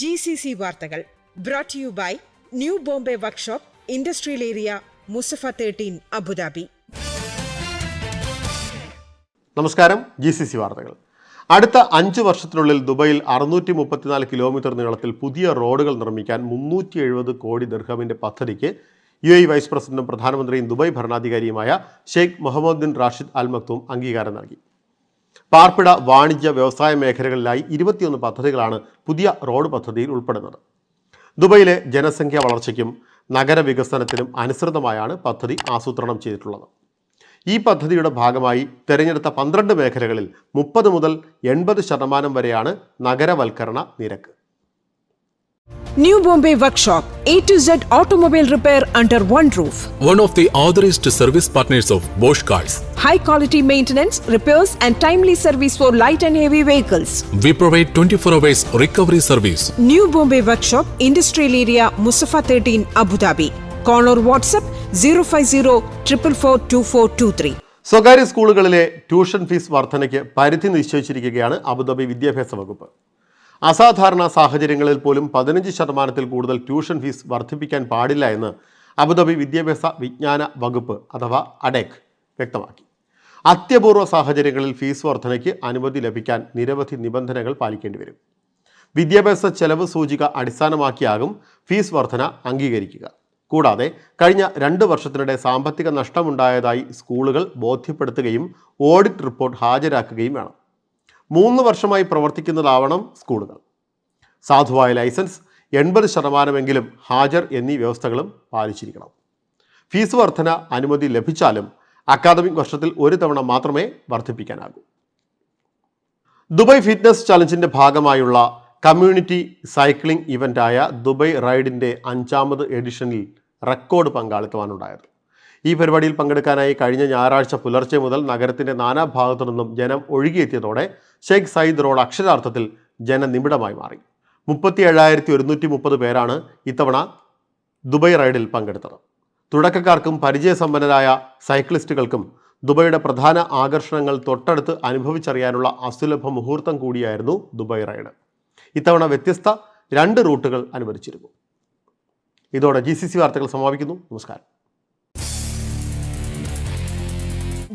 G C C വാർത്തകൾ brought you by New Bombay workshop industrial area Musaffah thirteen Abu Dhabi നമസ്കാരം G C C വാർത്തകൾ. അടുത്ത അഞ്ച് വർഷത്തിനുള്ളിൽ ദുബൈയിൽ അറുന്നൂറ്റി മുപ്പത്തിനാല് കിലോമീറ്റർ നീളത്തിൽ പുതിയ റോഡുകൾ നിർമ്മിക്കാൻ മുന്നൂറ്റി എഴുപത് കോടി ദിർഹമിന്റെ പദ്ധതിക്ക് യു എ വൈസ് പ്രസിഡന്റും പ്രധാനമന്ത്രിയും Dubai ഭരണാധികാരിയുമായ Sheikh Mohammed bin Rashid Al Maktoum അംഗീകാരം നൽകി. പാർപ്പിട വാണിജ്യ വ്യവസായ മേഖലകളിലായി ഇരുപത്തിയൊന്ന് പദ്ധതികളാണ് പുതിയ റോഡ് പദ്ധതിയിൽ ഉൾപ്പെടുന്നത്. ദുബൈയിലെ ജനസംഖ്യാ വളർച്ചയ്ക്കും നഗരവികസനത്തിനും അനുസൃതമായാണ് പദ്ധതി ആസൂത്രണം ചെയ്തിട്ടുള്ളത്. ഈ പദ്ധതിയുടെ ഭാഗമായി തിരഞ്ഞെടുത്ത പന്ത്രണ്ട് മേഖലകളിൽ മുപ്പത് മുതൽ എൺപത് ശതമാനം വരെയാണ് നഗരവൽക്കരണ നിരക്ക്. New Bombay Workshop, A to Z automobile repair under one roof. one of the authorized service partners of Bosch Cars. high quality maintenance, repairs, and timely service for light and heavy vehicles. We provide 24 hours recovery service. New Bombay Workshop, Industrial Area, Musafa 13, Abu Dhabi. Call or WhatsApp 050 സ്വകാര്യ സ്കൂളുകളിലെ tuition fees വർധനയ്ക്ക് പരിധി നിശ്ചയിച്ചിരിക്കുകയാണ് Abu Dhabi വിദ്യാഭ്യാസ വകുപ്പ് അസാധാരണ സാഹചര്യങ്ങളിൽ പോലും പതിനഞ്ച് ശതമാനത്തിൽ കൂടുതൽ ട്യൂഷൻ ഫീസ് വർദ്ധിപ്പിക്കാൻ പാടില്ല എന്ന് അബുദാബി വിദ്യാഭ്യാസ വിജ്ഞാന വകുപ്പ് അഥവാ അഡെക് വ്യക്തമാക്കി. അത്യപൂർവ സാഹചര്യങ്ങളിൽ ഫീസ് വർധനയ്ക്ക് അനുമതി ലഭിക്കാൻ നിരവധി നിബന്ധനകൾ പാലിക്കേണ്ടി വരും. വിദ്യാഭ്യാസ ചെലവ് സൂചിക അടിസ്ഥാനമാക്കിയാകും ഫീസ് വർധന അംഗീകരിക്കുക. കൂടാതെ കഴിഞ്ഞ രണ്ട് വർഷത്തിനിടെ സാമ്പത്തിക നഷ്ടമുണ്ടായതായി സ്കൂളുകൾ ബോധ്യപ്പെടുത്തുകയും ഓഡിറ്റ് റിപ്പോർട്ട് ഹാജരാക്കുകയും വേണം. മൂന്ന് വർഷമായി പ്രവർത്തിക്കുന്നതാവണം സ്കൂളുകൾ. സാധുവായ ലൈസൻസ് എൺപത് ശതമാനമെങ്കിലും ഹാജർ എന്നീ വ്യവസ്ഥകളും പാലിച്ചിരിക്കണം. ഫീസ് വർധന അനുമതി ലഭിച്ചാലും അക്കാദമിക് വർഷത്തിൽ ഒരു തവണ മാത്രമേ വർദ്ധിപ്പിക്കാനാകൂ. ദുബായ് ഫിറ്റ്നസ് ചലഞ്ചിന്റെ ഭാഗമായുള്ള കമ്മ്യൂണിറ്റി സൈക്ലിംഗ് ഇവന്റായ ദുബായ് റൈഡിന്റെ അഞ്ചാമത് എഡിഷനിൽ റെക്കോർഡ് പങ്കാളിത്തമാണുണ്ടായത്. ഈ പരിപാടിയിൽ പങ്കെടുക്കാനായി കഴിഞ്ഞ ഞായറാഴ്ച പുലർച്ചെ മുതൽ നഗരത്തിന്റെ നാനാഭാഗത്തു നിന്നും ജനം ഒഴുകിയെത്തിയതോടെ ഷെയ്ഖ് സയ്യിദ് റോഡ് അക്ഷരാർത്ഥത്തിൽ ജനനിബിഡമായി മാറി. മുപ്പത്തി ഏഴായിരത്തി ഒരുന്നൂറ്റി മുപ്പത് പേരാണ് ഇത്തവണ ദുബൈ റൈഡിൽ പങ്കെടുത്തത്. തുടക്കക്കാർക്കും പരിചയസമ്പന്നരായ സൈക്ലിസ്റ്റുകൾക്കും ദുബൈയുടെ പ്രധാന ആകർഷണങ്ങൾ തൊട്ടടുത്ത് അനുഭവിച്ചറിയാനുള്ള അസുലഭ മുഹൂർത്തം കൂടിയായിരുന്നു ദുബൈ റൈഡ്. ഇത്തവണ വ്യത്യസ്ത രണ്ട് റൂട്ടുകൾ അനുവദിച്ചിരുന്നു. ഇതോടെ ജി സി സി വാർത്തകൾ സമാപിക്കുന്നു. നമസ്കാരം.